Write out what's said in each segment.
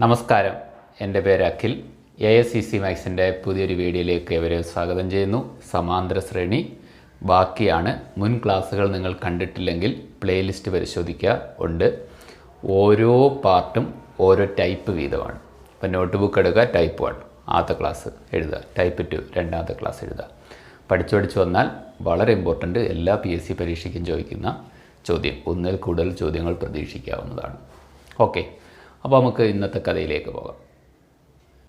നമസ്കാരം. എന്റെ പേര് Akhil. A S C C മാക്സിന്റെ പുതിയൊരു വീഡിയോയിലേക്ക് ഇവരെ സ്വാഗതം ചെയ്യുന്നു. സമാന്തര ശ്രേണി. ബാക്കിയാണ് മുൻ ക്ലാസ്സുകൾ നിങ്ങൾ കണ്ടിട്ടില്ലെങ്കിൽ പ്ലേലിസ്റ്റ് പരിശോധിക്കുക. ഉണ്ട്. ഓരോ പാർട്ടും ഓരോ ടൈപ്പ് വീതമാണ്. ഇപ്പം നോട്ട് ബുക്ക് എടുക്കുക ടൈപ്പ് വൺ. ആദ്യത്തെ ക്ലാസ് എഴുതുക. ടൈപ്പ് ടു രണ്ടാമത്തെ ക്ലാസ് എഴുതുക. പഠിച്ചു പഠിച്ചു വന്നാൽ വളരെ ഇമ്പോർട്ടന്റ് എല്ലാ പി എസ് സി പരീക്ഷയ്ക്കും ചോദിക്കുന്ന ചോദ്യം. ഒന്നിൽ കൂടുതൽ ചോദ്യങ്ങൾ പ്രതീക്ഷിക്കാവുന്നതാണ്. ഓക്കെ. അപ്പോൾ നമുക്ക് ഇന്നത്തെ കഥയിലേക്ക് പോകാം.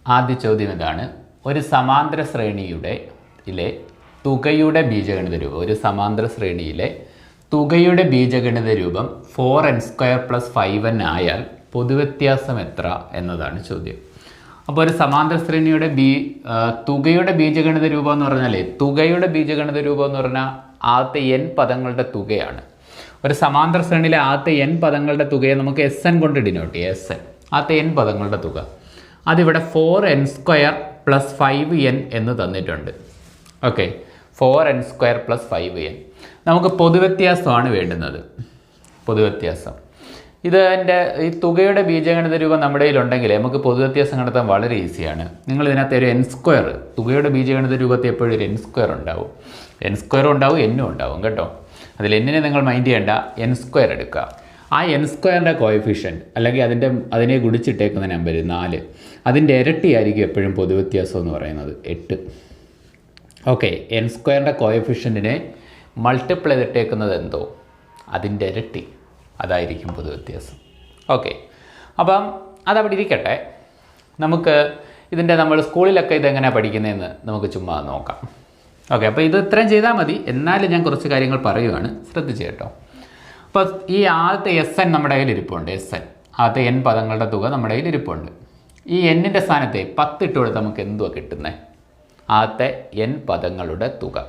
ആദ്യ ചോദ്യം ഇതാണ്. ഒരു സമാന്തര ശ്രേണിയുടെ ഇലെ തുകയുടെ ബീജഗണിത രൂപം ഒരു സമാന്തര ശ്രേണിയിലെ തുകയുടെ ബീജഗണിത രൂപം four N square plus five N ആയാൽ പൊതുവ്യത്യാസം എത്ര എന്നതാണ് ചോദ്യം. അപ്പോൾ ഒരു സമാന്തര ശ്രേണിയുടെ ബീ തുകയുടെ ബീജഗണിത രൂപം എന്ന് പറഞ്ഞാലേ തുകയുടെ ബീജഗണിത രൂപം എന്ന് പറഞ്ഞാൽ ആദ്യത്തെ എൻ പദങ്ങളുടെ തുകയാണ്. ഒരു സമാന്തര ശ്രേണിയിലെ ആദ്യത്തെ എൻ പദങ്ങളുടെ തുകയെ നമുക്ക് എസ് എൻ കൊണ്ട് ഡിനോട്ട് ചെയ്യാം. എസ് എൻ ആദ്യത്തെ എൻ പദങ്ങളുടെ തുക. അതിവിടെ four N square plus five N എന്ന് തന്നിട്ടുണ്ട്. Okay four N square plus five N നമുക്ക് പൊതുവ്യത്യാസമാണ് വേണ്ടുന്നത്. പൊതുവ്യത്യാസം. ഇത് എന്റെ ഈ തുകയുടെ ബീജഗണിത രൂപം നമ്മുടെ കയ്യിലുണ്ടെങ്കിൽ നമുക്ക് പൊതുവ്യത്യാസം കണ്ടെത്താൻ വളരെ ഈസിയാണ്. നിങ്ങൾ ഇതിനകത്ത് ഒരു എൻ സ്ക്വയർ തുകയുടെ ബീജഗണിത രൂപത്തിൽ എപ്പോഴും ഒരു എൻ സ്ക്വയർ ഉണ്ടാവും. എൻ സ്ക്വയർ ഉണ്ടാവും എന്നും ഉണ്ടാവും കേട്ടോ? അതിൽ എന്നിനെ നിങ്ങൾ മൈൻഡ് ചെയ്യേണ്ട എൻ സ്ക്വയർ എടുക്കുക. ആ എൻ സ്ക്വയറിന്റെ കോയഫിഷ്യന്റ് അല്ലെങ്കിൽ അതിന്റെ അതിനെ ഗുണിച്ചിട്ടേക്കുന്ന നമ്പർ നാല് അതിന്റെ ഇരട്ടിയായിരിക്കും എപ്പോഴും പൊതുവ്യത്യാസം എന്ന് പറയുന്നത് എട്ട്. ഓക്കെ എൻ സ്ക്വയറിന്റെ കോയഫിഷ്യന്റിനെ മൾട്ടിപ്ലൈ ചെയ്തിട്ടേക്കുന്നത് എന്തോ? അതിന്റെ ഇരട്ടി. അതായിരിക്കും പൊതുവ്യത്യാസം. ഓക്കെ അപ്പം അതവിടെ ഇരിക്കട്ടെ. നമുക്ക് ഇതിന്റെ നമ്മൾ സ്കൂളിലൊക്കെ ഇതെങ്ങനെയാണ് പഠിക്കുന്നതെന്ന് നമുക്ക് ചുമ്മാ നോക്കാം. ഓക്കെ അപ്പോൾ ഇത് ഇത്രയും ചെയ്താൽ മതി. എന്നാലും ഞാൻ കുറച്ച് കാര്യങ്ങൾ പറയുവാണ്. ശ്രദ്ധിച്ച് കേട്ടോ. അപ്പോൾ ഈ ആദ്യത്തെ എസ് എൻ നമ്മുടെ കയ്യിൽ ഇരിപ്പുണ്ട്. എസ് എൻ ആദ്യത്തെ എൻ പദങ്ങളുടെ തുക നമ്മുടെ കയ്യിൽ ഇരിപ്പുണ്ട്. ഈ എന്നിന്റെ സ്ഥാനത്തെ പത്തിട്ട് കൊടുത്ത് നമുക്ക് എന്തുവാ കിട്ടുന്നത് ആദ്യത്തെ എൻ പദങ്ങളുടെ തുക.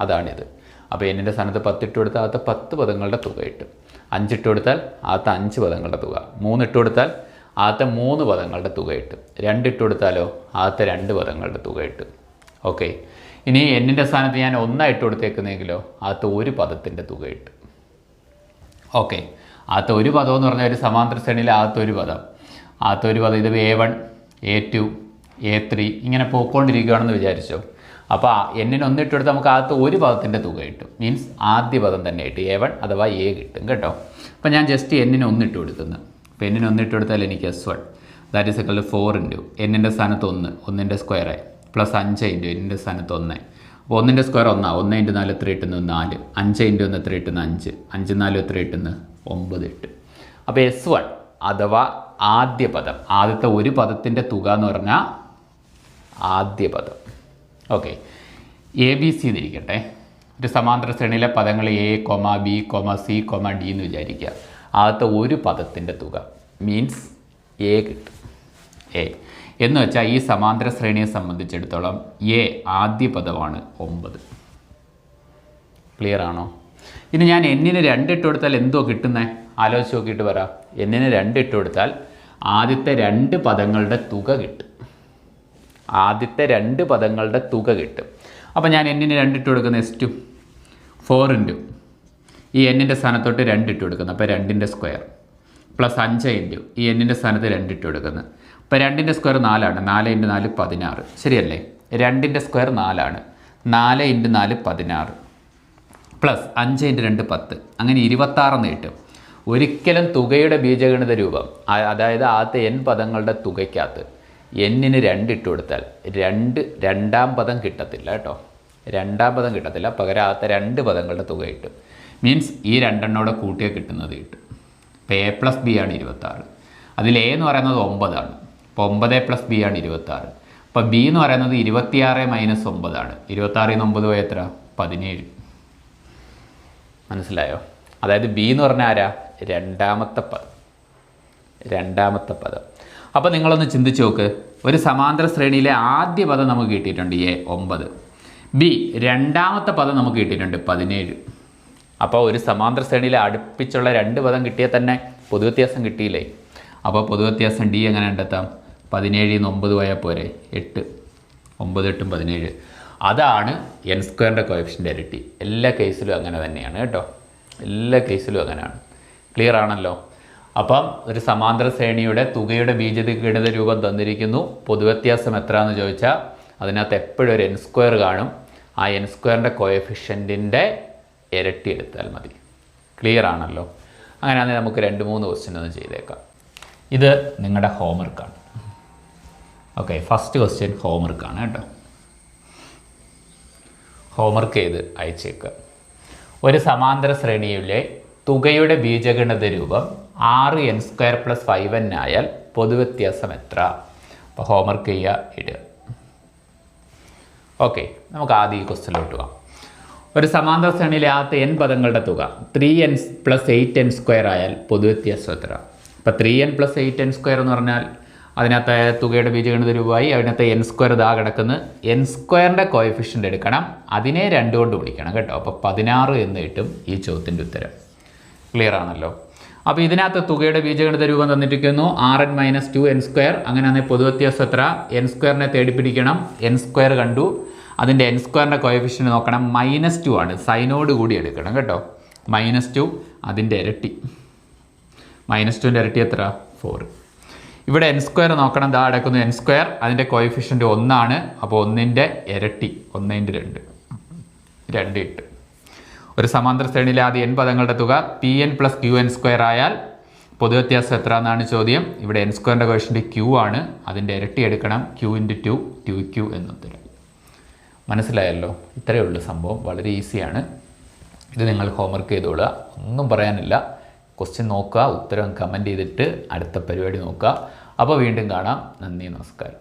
അതാണിത്. അപ്പോൾ എന്നിന്റെ സ്ഥാനത്ത് പത്തിട്ട് കൊടുത്താൽ ആദ്യത്തെ പത്ത് പദങ്ങളുടെ തുക കിട്ടും. അഞ്ചിട്ട് കൊടുത്താൽ ആദ്യത്തെ അഞ്ച് പദങ്ങളുടെ തുക. മൂന്നിട്ട് കൊടുത്താൽ ആദ്യത്തെ മൂന്ന് പദങ്ങളുടെ തുക കിട്ടും. രണ്ടിട്ട് കൊടുത്താലോ ആദ്യത്തെ രണ്ട് പദങ്ങളുടെ തുക കിട്ടും. ഓക്കെ ഇനി എന്നിന്റെ സ്ഥാനത്ത് ഞാൻ ഒന്നായിട്ട് കൊടുത്തേക്കുന്നെങ്കിലോ അകത്ത് ഒരു പദത്തിന്റെ തുക ഇട്ട് ഓക്കെ അകത്ത് ഒരു പദം എന്ന് പറഞ്ഞാൽ ഒരു സമാന്തര ശ്രേണിയിൽ അകത്ത് ഒരു പദം. അകത്ത് ഒരു പദം ഇത് A one A two A three ഇങ്ങനെ പോയിക്കൊണ്ടിരിക്കുകയാണെന്ന് വിചാരിച്ചോ. അപ്പോൾ എന്നിന് ഒന്നിട്ട് കൊടുത്താൽ നമുക്ക് ആദ്യത്തെ ഒരു പദത്തിന്റെ തുക കിട്ടും മീൻസ് ആദ്യ പദം തന്നെ കിട്ടും എ വൺ അഥവാ എ കിട്ടും കേട്ടോ. അപ്പോൾ ഞാൻ ജസ്റ്റ് എന്നിന് ഒന്നിട്ട് കൊടുക്കുന്നു അപ്പോൾ എന്നിന് ഒന്നിട്ട് കൊടുത്താൽ എനിക്ക് S one that is equal four into എന്നിന്റെ സ്ഥാനത്ത് ഒന്ന് ഒന്നിന്റെ സ്ക്വയറായി പ്ലസ് അഞ്ച് ഇന്റു ഇതിന്റെ സ്ഥാനത്ത് ഒന്ന്. അപ്പോൾ ഒന്നിന്റെ സ്ക്വയർ ഒന്നാണ് ഒന്ന് ഇന്റു നാല് എത്ര കിട്ടുന്നു? നാല്. അഞ്ച് ഇന്റു ഒന്ന് എത്ര കിട്ടുന്നു? അഞ്ച്. അഞ്ച് നാല് എത്ര കിട്ടുന്നു? ഒമ്പത് എട്ട്. അപ്പോൾ എസ് വൺ അഥവാ ആദ്യ പദം. ആദ്യത്തെ ഒരു പദത്തിന്റെ തുക എന്ന് പറഞ്ഞാൽ ആദ്യ പദം. ഓക്കെ എ ബി സി എന്നിരിക്കട്ടെ ഒരു സമാന്തര ശ്രേണിയിലെ പദങ്ങൾ A comma B comma C comma D എന്ന് വിചാരിക്കുക. ആദ്യത്തെ ഒരു പദത്തിന്റെ തുക മീൻസ് എ കിട്ടും. എ എന്ന് വെച്ചാൽ ഈ സമാന്തര ശ്രേണിയെ സംബന്ധിച്ചിടത്തോളം എ ആദ്യ പദമാണ് ഒമ്പത്. ക്ലിയർ ആണോ ഇനി ഞാൻ എന്നിന് രണ്ടിട്ട് കൊടുത്താൽ എന്തോ കിട്ടുന്നേ? ആലോചിച്ച് നോക്കിയിട്ട് പറ. എന്നിന് രണ്ടിട്ട് കൊടുത്താൽ ആദ്യത്തെ രണ്ട് പദങ്ങളുടെ തുക കിട്ടും. ആദ്യത്തെ രണ്ട് പദങ്ങളുടെ തുക കിട്ടും. അപ്പോൾ ഞാൻ എന്നിന് രണ്ടിട്ട് കൊടുക്കുന്ന എസ് ടു ഫോർ ഇന്റു ഈ എന്നിന്റെ സ്ഥാനത്തോട്ട് രണ്ടിട്ട് കൊടുക്കുന്നു. അപ്പോൾ രണ്ടിന്റെ സ്ക്വയർ പ്ലസ് അഞ്ച് ഇന്റു ഈ എന്നിന്റെ സ്ഥാനത്ത് രണ്ടിട്ട് കൊടുക്കുന്നു. അപ്പോൾ രണ്ടിന്റെ സ്ക്വയർ നാലാണ്. നാല് ഇന്റു നാല് പതിനാറ്. ശരിയല്ലേ? രണ്ടിന്റെ സ്ക്വയർ നാലാണ്. നാല് ഇന്റു നാല് പതിനാറ്. പ്ലസ് അഞ്ച് ഇന്റു രണ്ട് പത്ത്. അങ്ങനെ ഇരുപത്താറെന്ന് കിട്ടും. ഒരിക്കലും തുകയുടെ ബീജഗണിത രൂപം അതായത് ആദ്യത്തെ എൻ പദങ്ങളുടെ തുകയ്ക്കകത്ത് എന്നിന് രണ്ടിട്ട് കൊടുത്താൽ രണ്ട് രണ്ടാം പദം കിട്ടത്തില്ല കേട്ടോ. രണ്ടാം പദം കിട്ടത്തില്ല. പകരം ആദ്യത്തെ രണ്ട് പദങ്ങളുടെ തുക കിട്ടും. മീൻസ് ഈ രണ്ടെണ്ണോടെ കൂട്ടിയ കിട്ടുന്നത് കിട്ടും. ഇപ്പോൾ എ പ്ലസ് ബി ആണ് ഇരുപത്താറ്. അതിൽ എ എന്ന് പറയുന്നത് ഒമ്പതാണ്. അപ്പോൾ ഒമ്പത് പ്ലസ് ബി ആണ് ഇരുപത്താറ്. അപ്പോൾ ബി എന്ന് പറയുന്നത് ഇരുപത്തിയാറ് മൈനസ് ഒമ്പതാണ് ഇരുപത്താറിൽ നിന്ന് ഒമ്പത് പോയ എത്ര? പതിനേഴ്. മനസ്സിലായോ? അതായത് ബി എന്ന് പറഞ്ഞാൽ ആരാ? രണ്ടാമത്തെ പദം രണ്ടാമത്തെ പദം. അപ്പോൾ നിങ്ങളൊന്ന് ചിന്തിച്ച് നോക്ക്. ഒരു സമാന്തര ശ്രേണിയിലെ ആദ്യ പദം നമുക്ക് കിട്ടിയിട്ടുണ്ട് എ ഒമ്പത്. ബി രണ്ടാമത്തെ പദം നമുക്ക് കിട്ടിയിട്ടുണ്ട് പതിനേഴ്. അപ്പോൾ ഒരു സമാന്തര ശ്രേണിയിലെ അടുപ്പിച്ചുള്ള രണ്ട് പദം കിട്ടിയാൽ തന്നെ പൊതുവ്യത്യാസം കിട്ടിയില്ലേ? അപ്പോൾ പൊതുവ്യത്യാസം ഡി എങ്ങനെ കണ്ടെത്താം? പതിനേഴിൽ നിന്ന് ഒമ്പത് പോയാൽ പോരെ. എട്ട്. ഒമ്പത് എട്ടും പതിനേഴ്. അതാണ് എൻ സ്ക്വയറിന്റെ കോയഫിഷ്യന്റെ ഇരട്ടി. എല്ലാ കേസിലും അങ്ങനെ തന്നെയാണ് കേട്ടോ. എല്ലാ കേസിലും അങ്ങനെയാണ്. ക്ലിയർ ആണല്ലോ? അപ്പം ഒരു സമാന്തര ശ്രേണിയുടെ തുകയുടെ ബീജഗണിത രൂപം തന്നിരിക്കുന്നു. പൊതുവ്യത്യാസം എത്രയാണെന്ന് ചോദിച്ചാൽ അതിനകത്ത് എപ്പോഴും ഒരു എൻ സ്ക്വയർ കാണും. ആ എൻ സ്ക്വയറിന്റെ കോയഫിഷ്യന്റിന്റെ ഇരട്ടി എടുത്താൽ മതി. ക്ലിയർ ആണല്ലോ? അങ്ങനെയാണെങ്കിൽ നമുക്ക് രണ്ട് മൂന്ന് ക്വസ്റ്റ്യൻ ഒന്ന് ചെയ്തേക്കാം. ഇത് നിങ്ങളുടെ ഹോംവർക്കാണ് ഓക്കെ ഫസ്റ്റ് ക്വസ്റ്റ്യൻ ഹോംവർക്കാണ് കേട്ടോ. ഹോംവർക്ക് ചെയ്ത് അയച്ചേക്കുക ഒരു സമാന്തര ശ്രേണിയിലെ തുകയുടെ ബീജഗണിത രൂപം ആറ് N square plus five N ആയാൽ പൊതുവ്യത്യാസം എത്ര? അപ്പോൾ ഹോംവർക്ക് ചെയ്യുക ഇടുക ഓക്കെ നമുക്ക് ആദ്യം ഈ ക്വസ്റ്റ്യനിലോട്ട് പോകാം ഒരു സമാന്തര ശ്രേണിയിലെ ആദ്യത്തെ എൻ പദങ്ങളുടെ തുക three N plus eight N square ആയാൽ പൊതുവ്യത്യാസം എത്ര? അപ്പോൾ three N plus eight N square എന്ന് പറഞ്ഞാൽ അതിനകത്ത് തുകയുടെ ബീജഗണിത രൂപമായി അതിനകത്ത് എൻ സ്ക്വയർ ഇതാ കിടക്കുന്നു. എൻ സ്ക്വയറിന്റെ കോയഫിഷ്യന്റ് എടുക്കണം. അതിനെ രണ്ട് കൊണ്ട് വിളിക്കണം കേട്ടോ. അപ്പോൾ പതിനാറ് എന്ന് കിട്ടും ഈ ചോദ്യത്തിന്റെ ഉത്തരം. ക്ലിയർ ആണല്ലോ. അപ്പോൾ ഇതിനകത്ത് തുകയുടെ ബീജഗണിത രൂപം തന്നിരിക്കുന്നു. R N minus two N square അങ്ങനെയാണെങ്കിൽ പൊതുവ്യത്യാസം എത്ര? എൻ സ്ക്വയറിനെ തേടി പിടിക്കണം. എൻ സ്ക്വയർ കണ്ടു. അതിന്റെ എൻ സ്ക്വയറിന്റെ കോയഫിഷ്യൻ നോക്കണം. മൈനസ് ടു ആണ്. സൈനോട് കൂടി എടുക്കണം കേട്ടോ. മൈനസ് ടു അതിന്റെ ഇരട്ടി. മൈനസ് ടുവിന്റെ ഇരട്ടി എത്ര? ഫോർ ഇവിടെ എൻ സ്ക്വയർ നോക്കണം. ദാ അടക്കുന്നു എൻ സ്ക്വയർ അതിന്റെ കോയിഫിഷ്യന്റ് ഒന്നാണ്. അപ്പോൾ ഒന്നിന്റെ ഇരട്ടി ഒന്നിന്റെ രണ്ട്. രണ്ട് ഇട്ട്. ഒരു സമാന്തര ശ്രേണിയിലെ ആദ്യ എൻ പദങ്ങളുടെ തുക P N plus Q N square ആയാൽ പൊതുവ്യത്യാസം എത്ര എന്നാണ് ചോദ്യം. ഇവിടെ എൻ സ്ക്വയറിന്റെ കോയിഫിഷ്യന്റ് ക്യൂ ആണ്. അതിന്റെ ഇരട്ടി എടുക്കണം. Q into two two Q എന്നുത്തരം മനസ്സിലായല്ലോ? ഇത്രയേ ഉള്ളൂ സംഭവം. വളരെ ഈസിയാണ് ഇത് നിങ്ങൾ ഹോംവർക്ക് ചെയ്തോളുക. ഒന്നും പറയാനില്ല. ക്വസ്റ്റ്യൻ നോക്കുക ഉത്തരം കമന്റ് ചെയ്തിട്ട് അടുത്ത പരിപാടി നോക്കുക. അപ്പോൾ വീണ്ടും കാണാം. നന്ദി നമസ്കാരം.